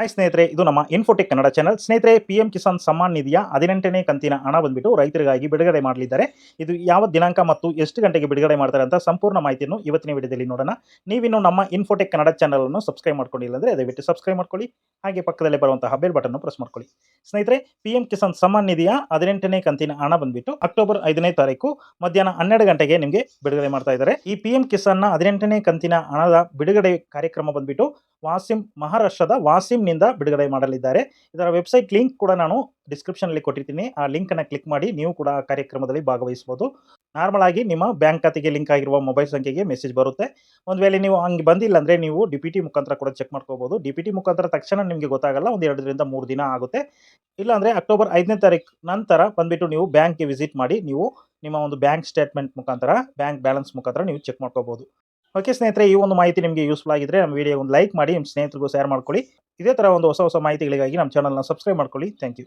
Hi ಸ್ನೇಹಿತರೆ, ಇದು ನಮ್ಮ ಇನ್ಫೋಟೆಕ್ ಕನ್ನಡ ಚಾನಲ್ ಸ್ನೇಹಿತರೆ ಪಿ ಎಂ ಕಿಸಾನ್ ಸಮ್ಮಾನ್ ನಿಧಿಯ ಹದಿನೆಂಟನೇ ಕಂತಿನ ಹಣ ಬಂದ್ಬಿಟ್ಟು ರೈತರಿಗಾಗಿ ಬಿಡುಗಡೆ ಮಾಡಲಿದ್ದಾರೆ. ಇದು ಯಾವ ದಿನಾಂಕ ಮತ್ತು ಎಷ್ಟು ಗಂಟೆಗೆ ಬಿಡುಗಡೆ ಮಾಡ್ತಾರೆ ಅಂತ ಸಂಪೂರ್ಣ ಮಾಹಿತಿಯನ್ನು ಇವತ್ತಿನ ವಿಡಿಯೋದಲ್ಲಿ ನೋಡೋಣ. ನೀವಿನ್ನು ನಮ್ಮ ಇನ್ಫೋಟೆಕ್ ಕನ್ನಡ ಚಾನಲನ್ನು ಸಬ್ಸ್ಕ್ರೈಬ್ ಮಾಡ್ಕೊಂಡಿಲ್ಲ ಅಂದರೆ ದಯವಿಟ್ಟು ಸಬ್ಸ್ಕ್ರೈಬ್ ಮಾಡ್ಕೊಳ್ಳಿ. ಹಾಗೆ ಪಕ್ಕದಲ್ಲೇ ಬರುವಂತಹ ಬಟನ್ ಪ್ರೆಸ್ ಮಾಡ್ಕೊಳ್ಳಿ. ಸ್ನೇಹಿತರೆ ಪಿ ಎಂ ಕಿಸಾನ್ ಸಮ್ಮಾನ್ ನಿಧಿಯ ಹದಿನೆಂಟನೇ ಕಂತಿನ ಹಣ ಬಂದ್ಬಿಟ್ಟು ಅಕ್ಟೋಬರ್ ಐದನೇ ತಾರೀಕು ಮಧ್ಯಾಹ್ನ ಹನ್ನೆರಡು ಗಂಟೆಗೆ ನಿಮಗೆ ಬಿಡುಗಡೆ ಮಾಡ್ತಾ ಇದ್ದಾರೆ. ಈ ಪಿ ಎಂ ಕಿಸಾನ್ನ ಹದಿನೆಂಟನೇ ಕಂತಿನ ಹಣದ ಬಿಡುಗಡೆ ಕಾರ್ಯಕ್ರಮ ಬಂದ್ಬಿಟ್ಟು ವಾಸಿಂ ಮಹಾರಾಷ್ಟ್ರದ ವಾಸಿಂನಿಂದ ಬಿಡುಗಡೆ ಮಾಡಲಿದ್ದಾರೆ. ಇದರ ವೆಬ್ಸೈಟ್ ಲಿಂಕ್ ಕೂಡ ನಾನು ಡಿಸ್ಕ್ರಿಪ್ಷನಲ್ಲಿ ಕೊಟ್ಟಿರ್ತೀನಿ. ಆ ಲಿಂಕನ್ನು ಕ್ಲಿಕ್ ಮಾಡಿ ನೀವು ಕೂಡ ಕಾರ್ಯಕ್ರಮದಲ್ಲಿ ಭಾಗವಹಿಸಬಹುದು ನಾರ್ಮಲ್ ಆಗಿ ನಿಮ್ಮ ಬ್ಯಾಂಕ್ ಖಾತೆಗೆ ಲಿಂಕ್ ಆಗಿರುವ ಮೊಬೈಲ್ ಸಂಖ್ಯೆಗೆ ಮೆಸೇಜ್ ಬರುತ್ತೆ. ಒಂದು ವೇಳೆ ನೀವು ಹಂಗೆ ಬಂದಿಲ್ಲ ಅಂದರೆ ನೀವು ಡಿ ಪಿ ಮುಖಾಂತರ ಕೂಡ ಚೆಕ್ ಮಾಡ್ಕೋಬೋದು. ಡಿ ಪಿ ಮುಖಾಂತರ ತಕ್ಷಣ ನಿಮಗೆ ಗೊತ್ತಾಗಲ್ಲ, ಒಂದು ಎರಡರಿಂದ ಮೂರು ದಿನ ಆಗುತ್ತೆ. ಇಲ್ಲಾಂದರೆ ಅಕ್ಟೋಬರ್ ಐದನೇ ತಾರೀಕು ನಂತರ ಬಂದುಬಿಟ್ಟು ನೀವು ಬ್ಯಾಂಕ್ಗೆ ವಿಸಿಟ್ ಮಾಡಿ ನೀವು ನಿಮ್ಮ ಒಂದು ಬ್ಯಾಂಕ್ ಸ್ಟೇಟ್ಮೆಂಟ್ ಮುಖಾಂತರ, ಬ್ಯಾಂಕ್ ಬ್ಯಾಲೆನ್ಸ್ ಮುಖಾಂತರ ನೀವು ಚೆಕ್ ಮಾಡ್ಕೋಬೋದು. ಓಕೆ ಸ್ನೇಹಿತರೆ, ಈ ಒಂದು ಮಾಹಿತಿ ನಿಮಗೆ ಯೂಸ್ಫುಲ್ ಆಗಿದ್ರೆ ನಮ್ಮ ವಿಡಿಯೋ ಒಂದು ಲೈಕ್ ಮಾಡಿ, ನಿಮ್ಮ ಸ್ನೇಹಿತರಿಗೂ ಶೇರ್ ಮಾಡ್ಕೊಳ್ಳಿ. ಇದೇ ಥರ ಒಂದು ಹೊಸ ಹೊಸ ಮಾಹಿತಿಗಳಿಗಾಗಿ ನಮ್ಮ ಚಾನಲ್ನ ಸಬ್ಸ್ಕ್ರೈಬ್ ಮಾಡ್ಕೊಳ್ಳಿ. Thank you